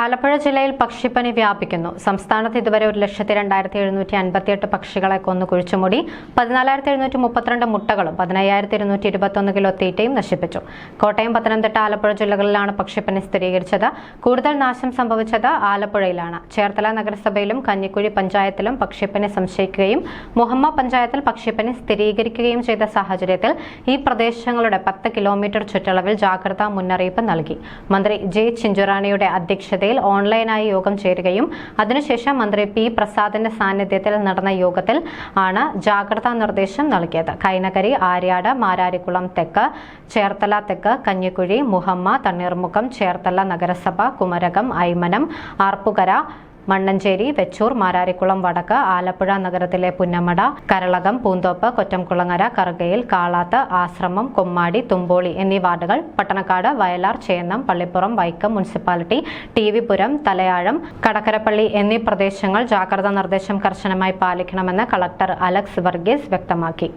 ആലപ്പുഴ ജില്ലയിൽ പക്ഷിപ്പനി വ്യാപിക്കുന്നു. സംസ്ഥാനത്ത് ഇതുവരെ ഒരു ലക്ഷത്തി രണ്ടായിരത്തി എഴുന്നൂറ്റി അൻപത്തിയെട്ട് പക്ഷികളെ കൊന്നു കുഴിച്ചുമൂടി. പതിനാലായിരത്തി എഴുന്നൂറ്റി മുപ്പത്തിരണ്ട് മുട്ടകളും പതിനയ്യായിരത്തി ഇരുന്നൂറ്റി ഇരുപത്തൊന്ന് കിലോ തീറ്റയും നശിപ്പിച്ചു. കോട്ടയം പത്തനംതിട്ട ആലപ്പുഴ ജില്ലകളിലാണ് പക്ഷിപ്പനി സ്ഥിരീകരിച്ചത്. കൂടുതൽ നാശം സംഭവിച്ചത് ആലപ്പുഴയിലാണ്. ചേർത്തല നഗരസഭയിലും കഞ്ഞിക്കുഴി പഞ്ചായത്തിലും പക്ഷിപ്പനി സംശയിക്കുകയും മുഹമ്മ പഞ്ചായത്തിൽ പക്ഷിപ്പനി സ്ഥിരീകരിക്കുകയും ചെയ്ത സാഹചര്യത്തിൽ ഈ പ്രദേശങ്ങളുടെ പത്ത് കിലോമീറ്റർ ചുറ്റളവിൽ ജാഗ്രതാ മുന്നറിയിപ്പ് നൽകി. മന്ത്രി ജെ ചിഞ്ചുറാണിയുടെ അധ്യക്ഷതയിൽ ഓൺലൈനായി യോഗം ചേരുകയും അതിനുശേഷം മന്ത്രി പി പ്രസാദിന്റെ സാന്നിധ്യത്തിൽ നടന്ന യോഗത്തിൽ ആണ് ജാഗ്രതാ നിർദ്ദേശം നൽകിയത്. കൈനകരി ആര്യാട് മാരാരിക്കുളം തെക്ക് ചേർത്തല തെക്ക് കഞ്ഞിക്കുഴി മുഹമ്മ തണ്ണീർമുഖം ചേർത്തല നഗരസഭ കുമരകം ഐമനം ആർപ്പുകര മണ്ണഞ്ചേരി വെച്ചൂർ മാരാരിക്കുളം വടക്ക് ആലപ്പുഴ നഗരത്തിലെ പുന്നമട കരളകം പൂന്തോപ്പ് കൊറ്റംകുളങ്ങര കറുകയിൽ കാളാത്ത് ആശ്രമം കൊമ്മാടി തുമ്പോളി എന്നീ വാർഡുകൾ Pattanakkad Vayalar Chennam Pallippuram Vaikom municipality T V Thalayazham Kadakkarappally എന്നീ പ്രദേശങ്ങൾ ജാഗ്രതാ നിർദ്ദേശം കർശനമായി പാലിക്കണമെന്ന് കളക്ടർ അലക്സ് വർഗീസ് വ്യക്തമാക്കി.